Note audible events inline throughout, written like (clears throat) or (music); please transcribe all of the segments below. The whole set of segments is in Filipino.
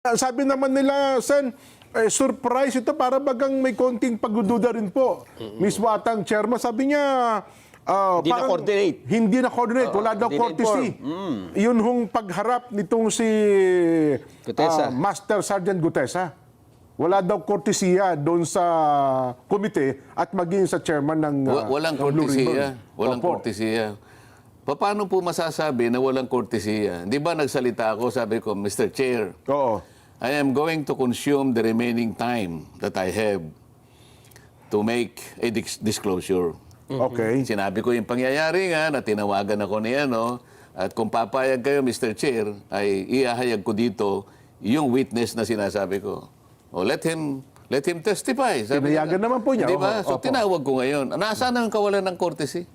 Ah, Sabi naman nila, Sen, eh, surprise ito para bagang may konting pagdududa rin po. Miss Watang, chairman, sabi niya, ah, Hindi parang na-coordinate. Hindi na-coordinate. Wala daw hindi courtesy. Yun hong pagharap nitong si Gutesa. ah, Master Sergeant Gutesa. Wala daw kortesiya doon sa komite at maging sa chairman ng ah, Wa- walang kortesiya. Walang kortesiya. Pa- Paano po masasabi na walang kortesiya? Di ba nagsalita ako, sabi ko, Mr. Chair, Oo. I am going to consume the remaining time that I have to make a dis- disclosure. Okay. Sinabi ko yung pangyayari nga na tinawagan ako ni ano, at kung papayag kayo, Mr. Chair, ay iahayag ko dito yung witness na sinasabi ko. O let him let him testify. Sabi Tinayagan niya. naman po niya. Di ba? Oho, So opo. tinawag ko ngayon. Nasaan ang kawalan ng courtesy?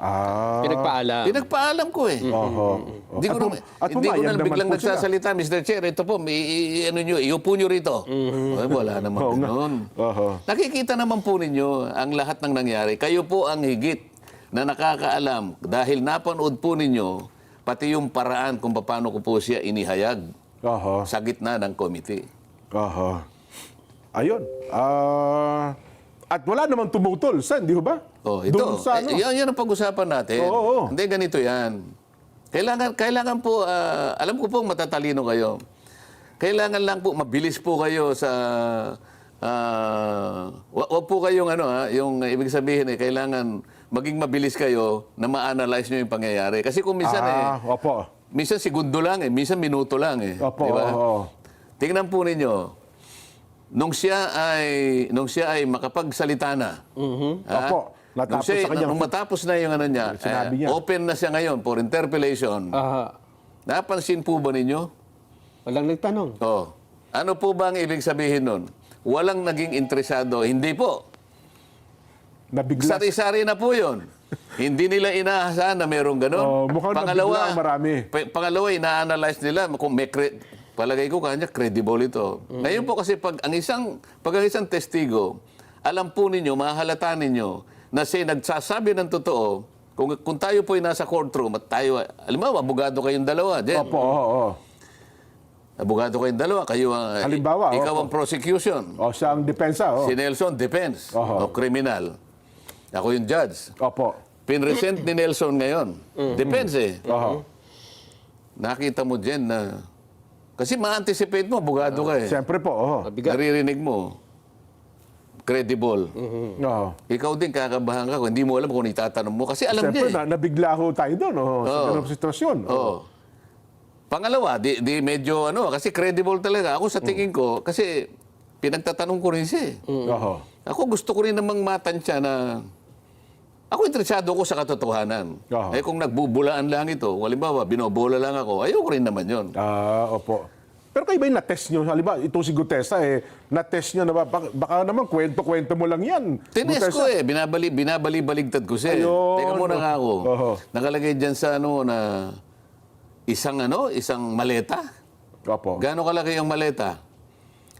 Ah. Pinagpaalam. Pinagpaalam ko eh. Oho. Hindi ko, At na, pum- at hindi ko pumayag na naman biglang po sila. nagsasalita, Mr. Chair, ito po, may, i- ano nyo, iupo nyo rito. Ay, wala naman Oo nga. ganun. Oho. Nakikita naman po ninyo ang lahat ng nangyari. Kayo po ang higit na nakakaalam dahil napanood po ninyo pati yung paraan kung paano ko po siya inihayag Oho. sa gitna ng committee. Aha. Ayun. Ah, at wala namang tumutol, Sen, di ba? Oh, ito. Doon sa ano? Eh, yan, yan ang pag-usapan natin. Oo, oo. Hindi, ganito yan. Kailangan, kailangan po, ah, alam ko po matatalino kayo. Kailangan lang po, mabilis po kayo sa, ah, wa- wag po kayong ano ha, yung ibig sabihin eh, kailangan maging mabilis kayo na ma-analyze nyo yung pangyayari. Kasi kung minsan eh, ah, opo. minsan segundo lang eh, minsan minuto lang eh. Opo, Di ba? oo. Tingnan po ninyo, nung siya ay nung siya ay makapagsalita na. ha? Mm-hmm. Opo, natapos nung, siya, sa kanyang- nung matapos na yung ano niya, Sinabi eh, niya. open na siya ngayon for interpellation. Ah, Napansin po ba ninyo? walang nagtanong. Oh. Ano po ba ang ibig sabihin nun? Walang naging interesado. Hindi po. Nabigla. Sari-sari na po yun. Hindi nila inaasahan na merong ganun. Oh, mukhang nabigla ang marami. pa- pangalawa, ina-analyze nila kung may palagay ko kanya credible ito. Mm. Ngayon po kasi pag ang isang pag ang isang testigo, alam po ninyo, mahalata ninyo na siya nagsasabi ng totoo. Kung, kung tayo po ay nasa courtroom at tayo, mo, abogado kayong dalawa, Jen. Opo, oo, oo. Abogado kayong dalawa, kayo ang, Halimbawa, ikaw opo. ang prosecution. O, siya ang depensa, oh. Si Nelson, defense. Oho. O criminal. Ako yung judge. Opo. Pinresent ni Nelson ngayon. Depends eh. Oho. Nakita mo dyan na... Kasi ma-anticipate mo, abogado ka eh. Siyempre po, oo. Naririnig mo. Credible. Oo. Ikaw din kakabahan ka kung hindi mo alam kung ano itatanong mo. Kasi alam Siyempre, niya eh. na, nabigla ho tayo doon, oh, sa Oo. ganung sitwasyon. Oo. Pangalawa, di, di medyo ano, kasi credible talaga. Ako sa tingin ko, kasi pinagtatanong ko rin siya eh. Oho. Ako gusto ko rin namang matansya na ako interesado ko sa katotohanan. Oo. Eh kung nagbubulaan lang ito, halimbawa, binobola lang ako, ayoko rin naman yon. Ah, opo. Pero kayo ba yung na-test nyo? Halimbawa, itong si Gutesa, eh, na-test nyo na ba? Baka, baka naman, kwento-kwento mo lang yan. Tines Gutesa. ko eh, binabali, binabali-baligtad ko siya. eh. Ayun. Teka muna nga ako. Oo. Nakalagay dyan sa ano na isang ano, isang maleta. Opo. Gaano kalaki yung maleta?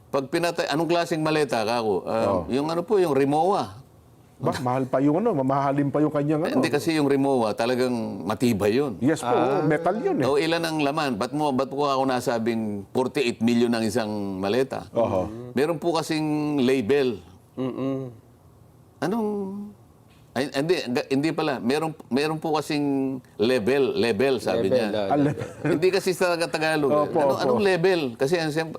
Pag pinatay, anong klaseng maleta kako? Ah, Yung ano po, yung Rimowa. Ba, mahal pa yung ano, mamahalin pa yung kanyang ano. Hindi kasi yung Rimowa, talagang matibay yun. Yes po, oo, metal yun eh. O ilan ang laman? Ba't mo, ba't po ako nasabing 48 million ang isang maleta? Oho. Meron po kasing label. Anong... Ay, hindi, hindi pala. Meron, meron po kasing level, level sabi Level, niya. ah. Al- hindi kasi sa Tagalog. eh. Opo, ano, opo. Anong level? Kasi ang siyempre,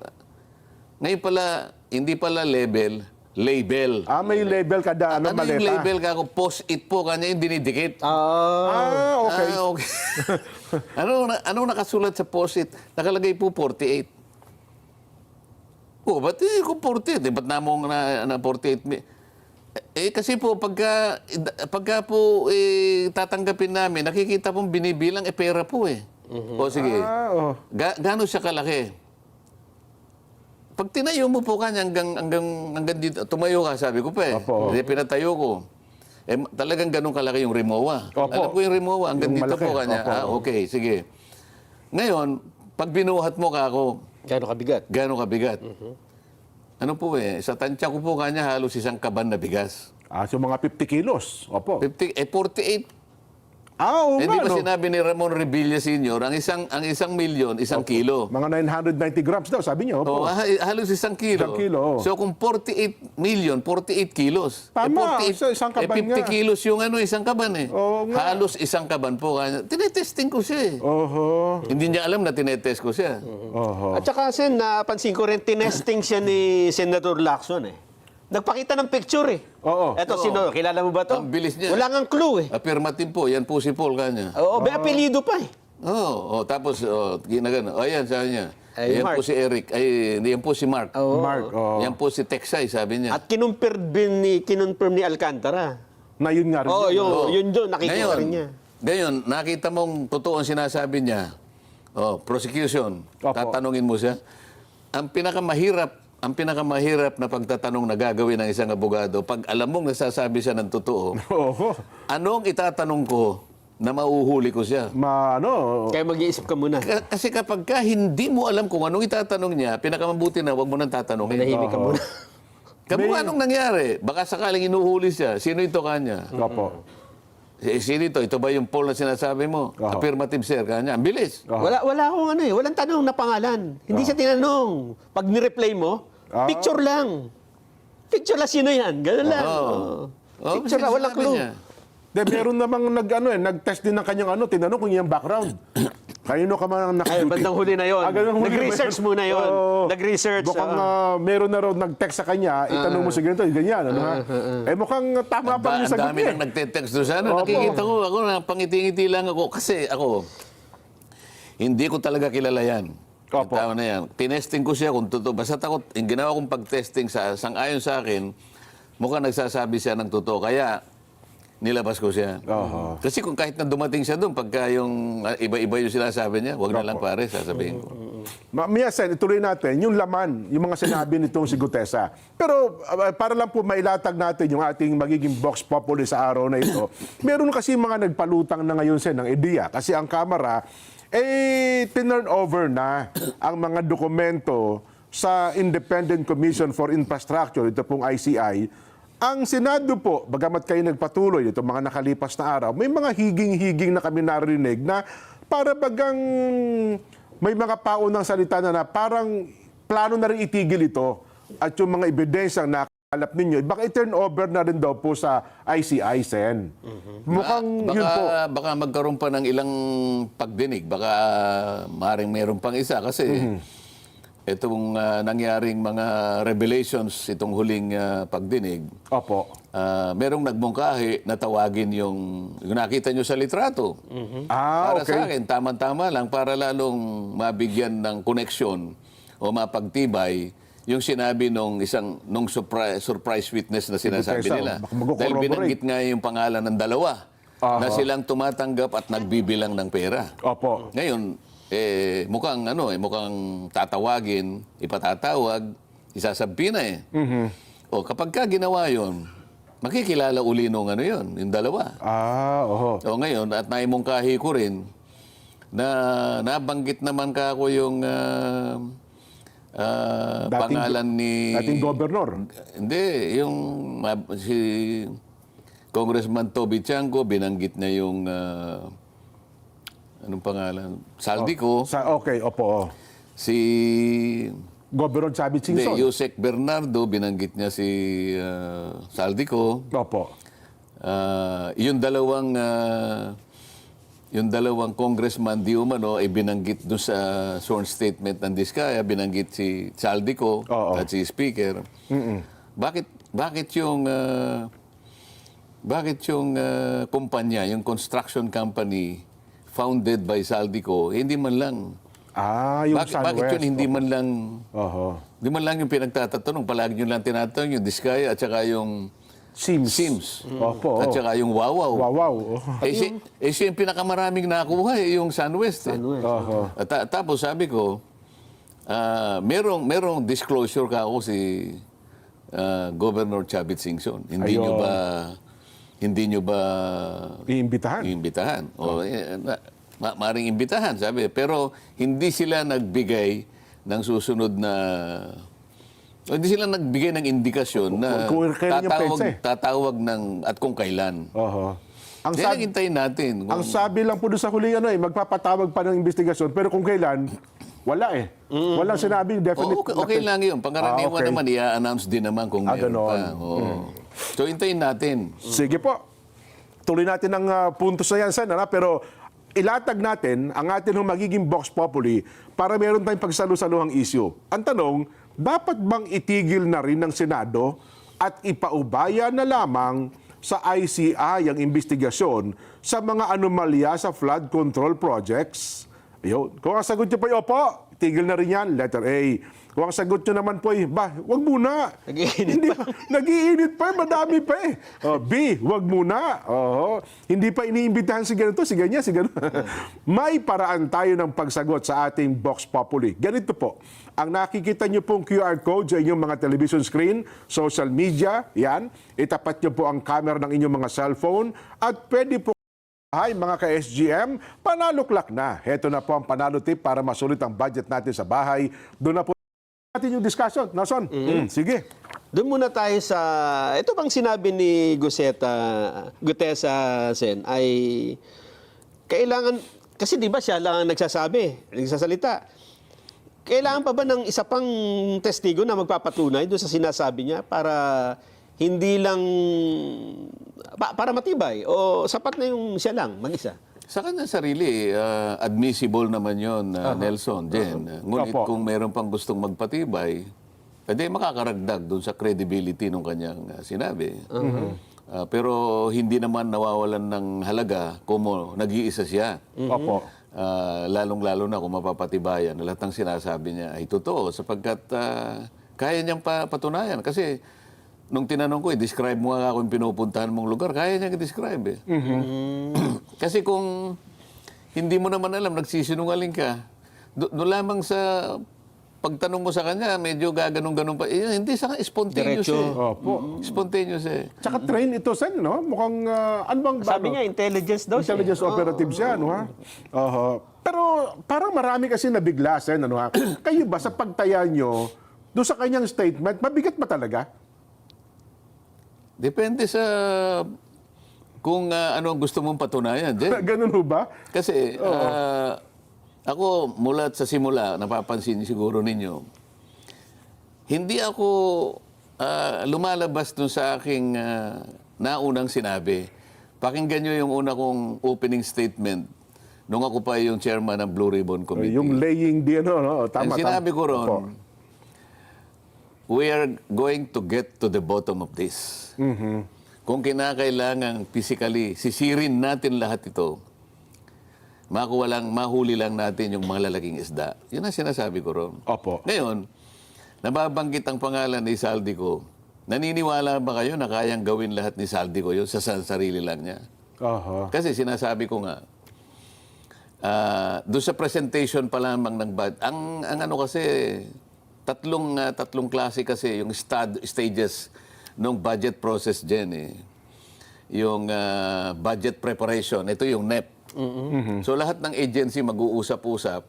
ngayon pala, hindi pala level, label. ah, may label kada ano, ano maleta. yung label ka ako? Post-it po kanya yung dinidikit. Ah, Ah, okay. Ah, okay. (laughs) ano, na- anong nakasulat sa post-it? Nakalagay po 48. Oh, ba't eh, kung 48? Eh, ba't namong na, na 48? mi- Eh, kasi po, pagka, pagka po eh, tatanggapin namin, nakikita pong binibilang, eh, pera po eh. O sige, Ah, oh. Ga, gaano siya kalaki? Pag tinayo mo po kanya hanggang, hanggang, hanggang dito, tumayo ka, sabi ko pa eh. Opo. Hindi, pinatayo ko. Eh, talagang ganun kalaki yung Rimowa. Opo. Alam ko yung Rimowa, hanggang Yung dito malaki, po kanya. opo. Ah, okay, sige. Ngayon, pag binuhat mo ka ako, gano'ng kabigat? gaano kabigat? Ano po eh, sa tansya ko po kanya halos isang kaban na bigas. Ah, so mga 50 kilos. Opo. 50, eh 48. Ah, oo Hindi nga, ba no? sinabi ni Ramon Revilla Sr., ang isang ang isang milyon, isang kilo. Mga 990 grams daw, sabi niyo. Oh, Opo. ha- halos isang kilo. Isang kilo, oh. So kung 48 million, 48 kilos. Tama, eh, sa isang kaban eh, 50 nga. kilos yung ano, isang kaban eh. Oo nga. Halos isang kaban po. Kaya, tinetesting ko siya eh. Oho. Hindi niya alam na tinetest ko siya. Oho. At saka, Sen, napansin ko rin, tinesting siya ni Senator Lacson eh. Nagpakita ng picture eh. Oo. Eto, sino? Kilala mo ba to? Ang bilis niya. Wala ngang clue eh. Affirmative po, yan po si Paul kanya. Oo, may apelido pa eh. Oo, oh, tapos oh, ginagano. Oh, yan, sabi niya. Ay, yan Mark. po si Eric. Ay, yan po si Mark. Oo. Mark, oh. Yan po si Texay, sabi niya. At kinumpirm din ni, kinonfirm ni Alcantara. Na yun nga rin. Oo, yun. yun, Oo. yun doon, nakikita Ngayon, rin niya. Ngayon, nakita mong totoo ang sinasabi niya. Oh, prosecution. Opo. Tatanungin mo siya. Ang pinakamahirap, ang pinakamahirap na pagtatanong na gagawin ng isang abogado, pag alam mong nasasabi siya ng totoo, (laughs) Oho. anong itatanong ko na mauhuli ko siya? Ma, ano, Kaya mag-iisip ka muna. Ka- Kasi kapag ka hindi mo alam kung anong itatanong niya, pinakamabuti na wag mo nang tatanungin. Manahimik ka muna. (laughs) Kamu anong nangyari? Baka sakaling inuhuli siya. Sino ito kanya? Opo. Eh, sino ito? Ito ba yung Paul na sinasabi mo? Oo. Affirmative, sir. Kanya. Ang bilis. Wala, wala akong ano eh. Walang tanong na pangalan. Hindi siya tinanong. Pag ni-reply mo, Ah. picture lang. Picture lang sino yan. Ganun lang. Oo. Oh, Picture lang, walang clue. niya. De, meron namang nag, ano, eh, nag-test din ng kanyang ano, tinanong kung yung background. Kanino ka man Ay, nakaduty? bandang huli na yon. Ah, Nag-research muna yon. Oo. Nag-research. Mukhang ah, meron na raw nag-text sa kanya, itanong mo si ganito, ganyan, ano ha? Eh mukhang tama Ang pa yung ang sagot dami niya. nang nagte-text doon sana. Opo. Nakikita ko, ako na pangiti-ngiti lang ako. Kasi ako, hindi ko talaga kilala yan. Opo. tao na yan. Tinesting ko siya kung totoo. Basta takot, yung ginawa kong pag-testing sa, sang-ayon sa akin, mukhang nagsasabi siya ng totoo. Kaya, nilabas ko siya. Oho. Kasi kung kahit na dumating siya doon, pagka yung ah, iba-iba yung sinasabi niya, wag na lang pare, sasabihin ko. Ma- Mia Sen, ituloy natin yung laman, yung mga sinabi nitong si Gutesa. Pero uh, para lang po mailatag natin yung ating magiging box populi sa araw na ito, meron kasi mga nagpalutang na ngayon Sen ng ideya kasi ang Kamara eh tinurn over na ang mga dokumento sa Independent Commission for Infrastructure, ito pong ICI, ang Senado po, bagamat kayo nagpatuloy itong mga nakalipas na araw, may mga higing-higing na kami narinig na para bagang may mga paunang salita na, na parang plano na rin itigil ito at yung mga ebidensyang nakalap ninyo, baka i-turn over na rin daw po sa ICI, Sen. Mukhang baka, yun po. baka magkaroon pa ng ilang pagdinig. Baka maring meron pang isa. Kasi Mhm. itong ah, nangyaring mga revelations, itong huling ah, pagdinig, Opo. ah, merong nagmungkahi na tawagin yung, yung nakita nyo sa litrato. Ah, para sa okay. akin, tama-tama lang para lalong mabigyan ng koneksyon o mapagtibay yung sinabi nung isang nung surprise, surprise witness na sinasabi nila. Dahil binanggit nga yung pangalan ng dalawa Aha. na silang tumatanggap at nagbibilang ng pera. Opo. Ngayon, eh, mukhang ano eh, mukhang tatawagin, ipatatawag, isasabi na eh. Mhm. O kapag ka ginawa yun, makikilala uli nung ano yun, yung dalawa. Ah, oho. O ngayon, at naimungkahi ko rin, na nabanggit naman ka ako yung ah, ah, Dating- pangalan ni... Dating gobernador. Hindi, yung si Congressman Toby Chanco, binanggit na yung... ah, anong pangalan? Saldico. Sa, okay, opo. oh. Si... Gobernador Chavit Hindi, Singson. Yusek Bernardo, binanggit niya si ah, Saldico. Opo. Ah, yung dalawang ah, yung dalawang congressman di umano ay binanggit doon sa sworn statement ng Diskaya, binanggit si Saldico Oo. at si Speaker. Bakit bakit yung ah, bakit yung ah, kumpanya, yung construction company founded by Saldico, eh, hindi man lang Ah, yung bakit, bakit Sunwest. yun hindi man lang Oho. hindi man lang yung pinagtatatanong, palagi nyo lang tinatanong yung Diskaya at saka yung Sims. Sims. Opo. At saka yung Wawaw. Wow, wow. Eh, si, eh, siya yung pinakamaraming nakuha, eh, yung Sunwest. Eh. Sunwest. Oho. At, ta- tapos sabi ko, ah, merong, merong disclosure ka ako si ah, Governor Chavit Singson. Hindi nyo Ayun. ba hindi nyo ba Iimbitahan. iimbitahan? O, eh, na, ma- maring imbitahan, sabi. Pero hindi sila nagbigay ng susunod na hindi sila nagbigay ng indikasyon na Kung- kung tatawag, eh. tatawag ng at kung kailan. Oho. Ang Ang sabi- hintayin natin. Kung- Ang sabi lang po doon sa huli, ano eh, magpapatawag pa ng investigasyon, pero kung kailan, wala eh. Walang sinabi, definite. Oo, okay, okay lang yun. Pangkaraniwan Ah, okay. naman, i-announce din naman kung Ah, meron pa. Oo. So, hintayin natin. Sige po. Tuloy natin ang ah, puntos na yan, Sen. Ano? Pero ilatag natin ang atin ng magiging box populi para meron tayong pagsalu-saluhang issue. Ang tanong, dapat bang itigil na rin ng Senado at ipaubaya na lamang sa ICI ang investigasyon sa mga anomalya sa flood control projects? Ayun. Kung ang sagot nyo po opo, tigil na rin yan, letter A. Kung ang sagot nyo naman po ay, ba, wag muna. Nag-iinit Hindi pa. Nag-iinit pa, madami pa eh. Oh, B, wag muna. Oo. Hindi pa iniimbitahan si ganito, si ganyan, si ganito. (laughs) May paraan tayo ng pagsagot sa ating Box Populi. Ganito po. Ang nakikita nyo pong QR code sa inyong mga television screen, social media, yan. Itapat nyo po ang camera ng inyong mga cellphone at pwede po Hi mga ka-SGM, panaluklak na. Heto na po ang panalo tip para masulit ang budget natin sa bahay. Doon na po natin yung discussion. Nason? Mm, sige. Doon muna tayo sa... Ito bang sinabi ni Guseta, Gutesa Sen, ay kailangan... Kasi di ba siya lang ang nagsasabi, nagsasalita. Kailangan pa ba ng isa pang testigo na magpapatunay doon sa sinasabi niya para hindi lang... pa- para matibay o sapat na yung siya lang, mag-isa? Sa kanya sarili, ah, admissible naman yon Nelson, Jen. Ngunit Opo. kung meron pang gustong magpatibay, pwede makakaragdag doon sa credibility ng kanyang ah, sinabi. Ah, pero hindi naman nawawalan ng halaga kung nag-iisa siya. Opo. Ah, lalong-lalo na kung mapapatibayan na lahat ng sinasabi niya ay totoo sapagkat ah, kaya niyang pa- patunayan. Kasi nung tinanong ko, eh, describe mo nga kung pinupuntahan mong lugar, kaya niya i-describe eh. (clears throat) Kasi kung hindi mo naman alam, nagsisinungaling ka, do- doon lamang sa pagtanong mo sa kanya, medyo gaganong-ganon pa. Eh, hindi sa spontaneous Diretso. eh. Opo. Spontaneous eh. Tsaka train ito, Sen, no? Mukhang, ah, ano bang... Sabi ano? niya, intelligence daw siya. Intelligence operative siya, no ha? Oho. Pero parang marami kasi nabigla, Sen, ano ha? (clears throat) Kayo ba, sa pagtaya nyo, doon sa kanyang statement, mabigat ba talaga? Depende sa kung ah, ano ang gusto mong patunayan. Jen. (laughs) Ganun ho ba? Kasi ah, ako mula sa simula, napapansin siguro ninyo, hindi ako ah, lumalabas dun sa aking ah, naunang sinabi. Pakinggan nyo yung una kong opening statement nung ako pa yung chairman ng Blue Ribbon Committee. Yung laying di, ano, no? Tama, Ang sinabi tama. ko ron, Opo. We are going to get to the bottom of this. Kung kinakailangan physically, sisirin natin lahat ito, makuha lang, mahuli lang natin yung mga lalaking isda. Yun ang sinasabi ko ron. Opo. Ngayon, nababanggit ang pangalan ni Saldico. Naniniwala ba kayo na kayang gawin lahat ni Saldico yun sa sa sarili lang niya? Oho. Kasi sinasabi ko nga, ah, doon sa presentation pa lamang ng bud, ang, ang ano kasi, tatlong, ah, tatlong klase kasi yung stad, stages ng budget process dyan eh. Yung ah, budget preparation, ito yung NEP. So lahat ng agency mag-uusap-usap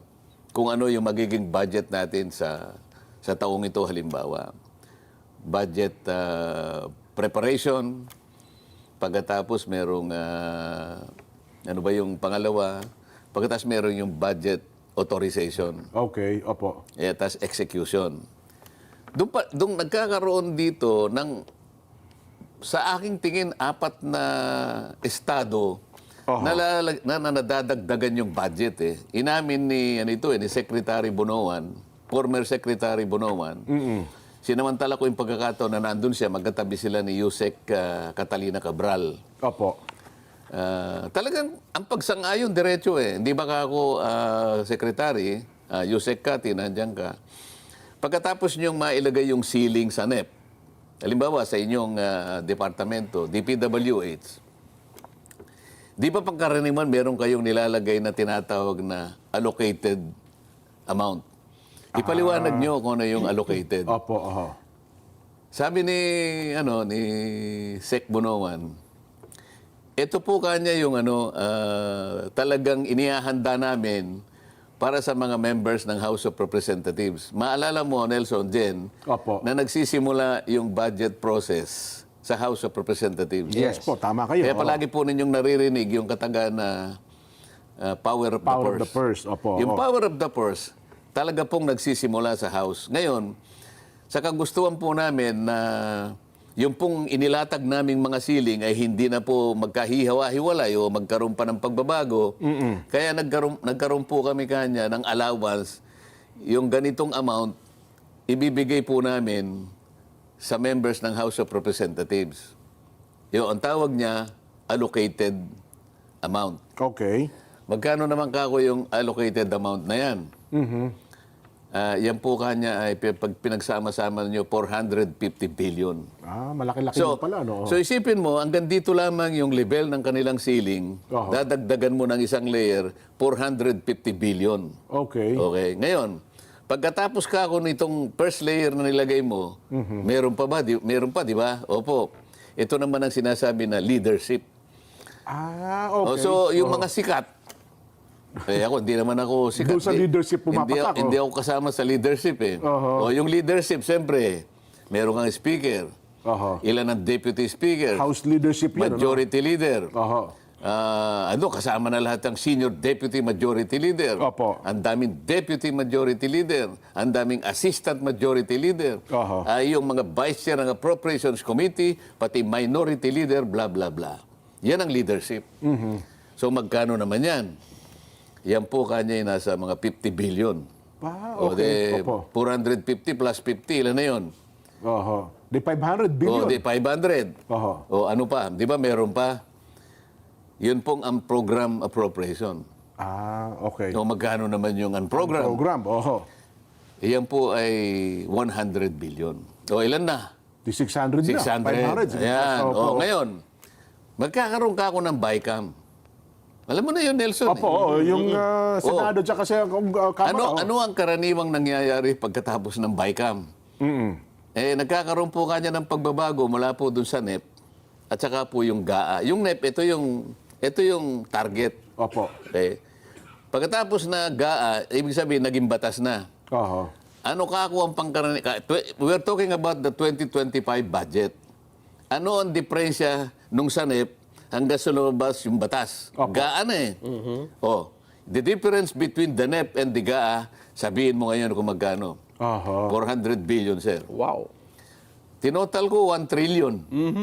kung ano yung magiging budget natin sa sa taong ito halimbawa. Budget ah, preparation, Pagkatapos merong, ah, ano ba yung pangalawa? Pagkatapos meron yung budget authorization. Okay, opo. Eh, tas execution. Doon, pa, doon nagkakaroon dito ng, sa aking tingin, apat na estado na, lalag- na, na nadadagdagan yung budget eh. Inamin ni, ano ito eh, ni Secretary Bonoan, former Secretary Bonoan, sinamantala ko yung pagkakataon na nandun siya, magkatabi sila ni Yusek ah, Catalina Cabral. Opo. Ah, talagang ang pagsang-ayon diretso eh. Hindi ba ka ako ah, secretary, uh, Yusek Kati, nandiyan ka. Pagkatapos niyong mailagay yung ceiling sa NEP, halimbawa sa inyong ah, departamento, DPWH, di ba pagkaraniwan meron kayong nilalagay na tinatawag na allocated amount? Ipaliwanag niyo kung ano yung allocated. Opo, oho. Sabi ni ano ni Sec Bonoan, ito po kanya yung ano ah, talagang inihahanda namin para sa mga members ng House of Representatives. Maalala mo Nelson Jen Opo. na nagsisimula yung budget process sa House of Representatives. Yes, po, tama kayo. Kaya palagi po ninyong naririnig yung kataga na uh, power of Power of the the purse. purse, opo, Yung oo. power of the purse, talaga pong nagsisimula sa House. Ngayon, sa kagustuhan po namin na yung pong inilatag naming mga siling ay hindi na po magkahihawa-hiwalay o magkaroon pa ng pagbabago. Kaya nagkaroon, nagkaroon po kami kanya ng allowance. Yung ganitong amount, ibibigay po namin sa members ng House of Representatives. Yung ang tawag niya, allocated amount. Okay. Magkano naman kako yung allocated amount na yan? Ah, yan po kanya ay pag pinagsama-sama niyo 450 billion. Ah, malaki-laki So, pala, no? so isipin mo, hanggang dito lamang yung level ng kanilang ceiling, Oho. dadagdagan mo ng isang layer, 450 billion. okay. Okay, ngayon, pagkatapos ka ako nitong first layer na nilagay mo, Mhm. meron pa ba? Di, meron pa, di ba? Opo. Ito naman ang sinasabi na leadership. Ah, Oh, okay. so, yung mga sikat, eh ako, hindi naman ako sikat. Doon sa Di- leadership hindi, pumapatak, hindi oh. ako kasama sa leadership eh. Oho. O, yung leadership, siyempre, meron kang speaker. Oho. Ilan ang deputy speaker. House leadership yan, ano? Majority leader. Oho. Ah, ano, kasama na lahat ng senior deputy majority leader. Opo. Ang daming deputy majority leader. Ang daming assistant majority leader. Oho. Ay yung mga vice chair ng appropriations committee, pati minority leader, bla bla bla. Yan ang leadership. Mhm. So magkano naman yan? Yan po kanya ay nasa mga 50 billion. Ah, O okay. de, Opo. 450 plus 50, ilan na yun? Oho. Di 500 O billion. de 500. Oho. O ano pa? Di ba meron pa? Yun pong ang program appropriation. Ah, okay. O magkano naman yung ang program? Program, oho. Iyan po ay 100 billion. O ilan na? Di 600 na. 600. 500. Ayan. O ngayon, magkakaroon ka ako ng BICAM. Alam mo na yun, Nelson. Opo, eh. oo, yung uh, Senado tsaka sa uh, Kamara. Ano, oh. ano ang karaniwang nangyayari pagkatapos ng BICAM? Mm-mm. Eh, nagkakaroon po kanya ng pagbabago mula po dun sa NEP at saka po yung GAA. Yung NEP, ito yung, ito yung target. Opo. Okay. Pagkatapos na GAA, ibig sabihin, naging batas na. Oho. Ano ka ako ang pangkarani... We're talking about the 2025 budget. Ano ang diferensya nung sa NEP hanggang sa lumabas yung batas? Opo. GAA na eh. Oh, the difference between the NEP and the GAA, sabihin mo ngayon kung magkano. Oho. 400 billion, sir. Wow. Tinotal ko 1 trillion.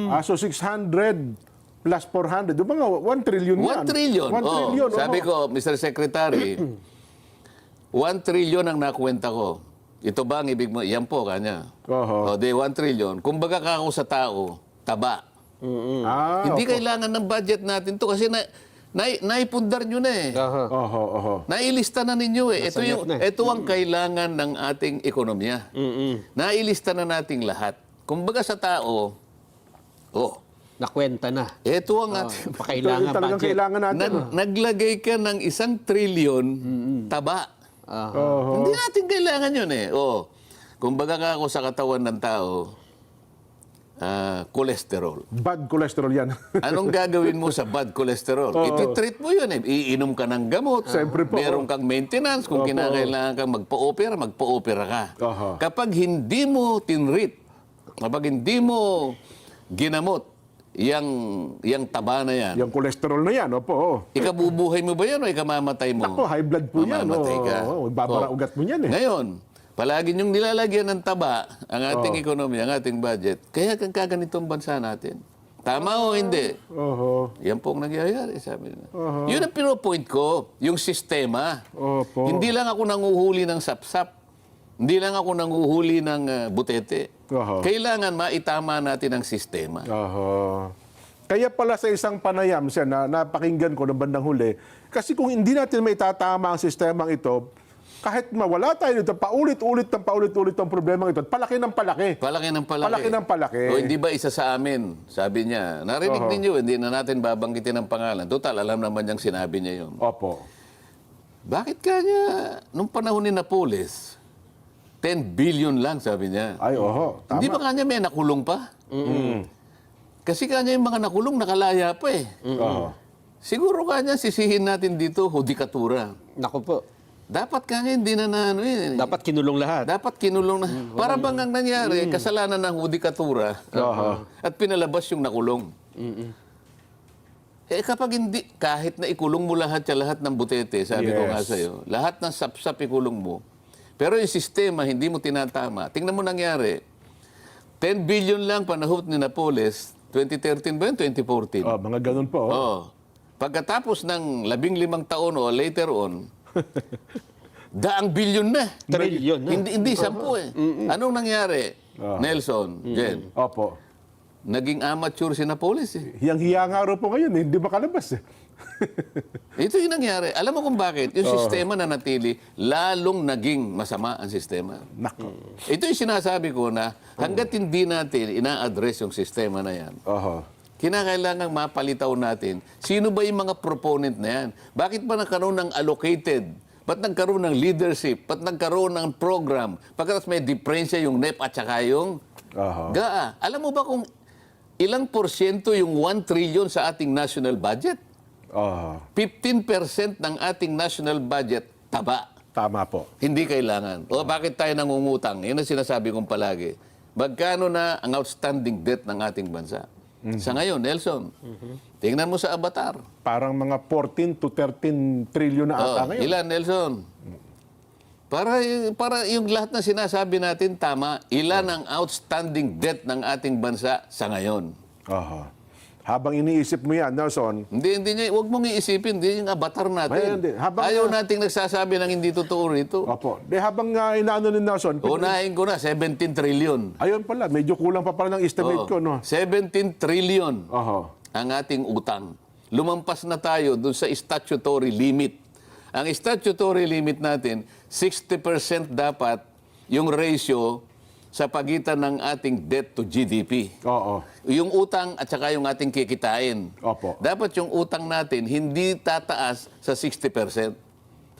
Ah, so 600 plus 400. Di ba nga, 1 trillion yan? 1 trillion. 1 Oh, trillion. Sabi oho. ko, Mr. Secretary, (clears throat) 1 trillion ang nakwenta ko. Ito ba ang ibig mo? Yan po, kanya. Oho. O, di 1 trillion. Kumbaga ka ako sa tao, taba. Ah, Hindi opo. kailangan ng budget natin to kasi na, na, naipundar nyo na eh. Aha. Oho, oho. Nailista na ninyo eh. Ito, yung, na eh. ito ang kailangan ng ating ekonomiya. Nailista na nating lahat. Kumbaga sa tao, oh, Nakwenta na. ito ang Ah, ating... pakailangan Ito talagang budget. kailangan natin. Nag- ah. naglagay ka ng isang trilyon taba. Aha. Oho. Hindi natin kailangan yun eh. Oh, kumbaga ka ako sa katawan ng tao, ah, cholesterol. Bad cholesterol yan. (laughs) Anong gagawin mo sa bad cholesterol? Iti-treat mo yun eh. Iinom ka ng gamot. Siyempre po. Meron kang maintenance. Kung kinakailangan kang magpa-opera, magpa-opera ka. Oho. Kapag hindi mo tinreat, kapag hindi mo ginamot, yang, yang taba na yan, yung cholesterol na yan, opo. Oh. ikabubuhay mo ba yan o ikamamatay mo? Ako, high blood po yan. Mamamatay ka. Oh, babara Oh. ugat mo yan eh. Ngayon, palagi niyong nilalagyan ng taba ang ating Oh. ekonomiya, ang ating budget. Kaya kang kaganitong bansa natin. Tama o hindi? Oho. Yan po ang nangyayari, sabi nila. Yun ang pinopoint ko, yung sistema. Opo. Hindi lang ako nanguhuli ng sapsap. Hindi lang ako nanguhuli ng ah, butete. Oho. Kailangan maitama natin ang sistema. Oho. Kaya pala sa isang panayam siya na napakinggan ko ng bandang huli, kasi kung hindi natin may tatama ang sistemang ito, kahit mawala tayo dito, paulit-ulit ng paulit-ulit ang problema ito, palaki ng palaki. Palaki ng palaki. Palaki ng palaki. O hindi ba isa sa amin? Sabi niya. Narinig Oho. ninyo, hindi na natin babanggitin ang pangalan. Total, alam naman niyang sinabi niya yun. Opo. Bakit kanya, nung panahon ni Napoles, 10 billion lang, sabi niya. Ay, oho. Tama. Hindi ba kanya may nakulong pa? Kasi kanya yung mga nakulong nakalaya pa eh. Oho. Siguro kanya sisihin natin dito, hudikatura. Naku po. Dapat ka nga hindi na na ano eh. Dapat kinulong lahat. Dapat kinulong na. Para bang ang nangyari, kasalanan ng hudikatura at pinalabas yung nakulong. Eh kapag hindi, kahit na ikulong mo lahat sa lahat ng butete, sabi ko nga Yes. sa'yo, lahat ng sapsap ikulong mo, pero yung sistema hindi mo tinatama. Tingnan mo nangyari, 10 billion lang panahon ni Napoles, 2013 ba yun? 2014? Oh, mga ganun po. oh. Oo. Pagkatapos ng labing limang taon o later on, (laughs) daang bilyon na. Trillion na. Hindi, hindi sampu eh. Anong nangyari? Nelson, Jen, Opo. naging amateur si Napoles eh. Hiyang-hiya nga raw po ngayon, eh. hindi makalabas eh. (laughs) Ito yung nangyari. Alam mo kung bakit? Yung sistema na natili, lalong naging masama ang sistema. Nako. Ito yung sinasabi ko na hanggat hindi natin ina-address yung sistema na yan, Oho. Kinakailangan mapalitaw natin sino ba yung mga proponent na yan. Bakit ba nagkaroon ng allocated? Ba't nagkaroon ng leadership? Ba't nagkaroon ng program? Pagkatapos may diferensya yung NEP at saka yung Oho. GAA. Alam mo ba kung ilang porsyento yung 1 trillion sa ating national budget? Oho. 15% ng ating national budget, taba. Tama po. Hindi kailangan. O bakit tayo nangungutang? Yan ang sinasabi kong palagi. Magkano na ang outstanding debt ng ating bansa? Sa ngayon, Nelson, tingnan mo sa Avatar. Parang mga 14 to 13 trillion na ata Oh, ngayon. ilan, Nelson? Para, para yung lahat na sinasabi natin tama, ilan ang outstanding debt ng ating bansa sa ngayon? Oho. Habang iniisip mo yan, Nelson, Hindi, hindi niya, huwag mong iisipin, hindi yung avatar Ayun, natin. hindi. Habang- Ayaw nating nagsasabi ng hindi totoo rito. opo. De habang uh, inaano ni Nelson, Unahin ko na, 17 trillion. ayun pala, medyo kulang pa pala ng estimate Oo. ko, no? 17 trillion Oho. ang ating utang. Lumampas na tayo dun sa statutory limit. Ang statutory limit natin, 60% dapat yung ratio sa pagitan ng ating debt to GDP. Oo. Yung utang at saka yung ating kikitain. Opo. Dapat yung utang natin hindi tataas sa 60%.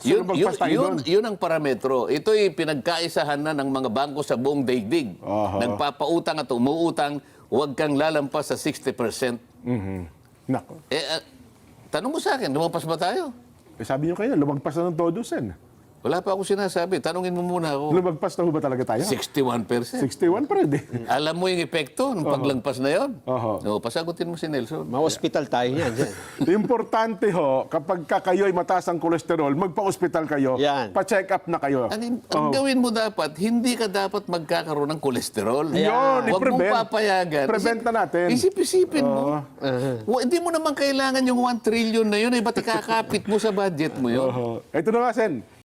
So, Yun, yun, yun, yun ang parametro. Ito'y pinagkaisahan na ng mga bangko sa buong daigdig. Aha. Nagpapautang at umuutang, huwag kang lalampas sa 60%. Mhm. Nako. Eh, ah, tanong mo sa akin, lumampas ba tayo? Eh, sabi niyo kayo, lumagpas na ng todo, Sen. Wala pa ako sinasabi. Tanungin mo muna ako. Lumagpas na ho ba talaga tayo? 61%. 61 pa rin, eh. Alam mo yung epekto ng paglagpas na yon? Oho. No, pasagutin mo si Nelson. Ma-hospital tayo niyan. Jen. (laughs) Importante ho, kapag ka kayo ay mataas ang kolesterol, magpa-ospital kayo, Yan. pa-check up na kayo. Ang, ang gawin mo dapat, hindi ka dapat magkakaroon ng kolesterol. Yun, Huwag mong i-prevent. papayagan. Prevent na natin. Isip-isipin mo. Wa- hindi mo naman kailangan yung 1 trillion na yun. Eh, ba't ikakapit mo sa budget mo yun? Oho. Ito na nga, Sen.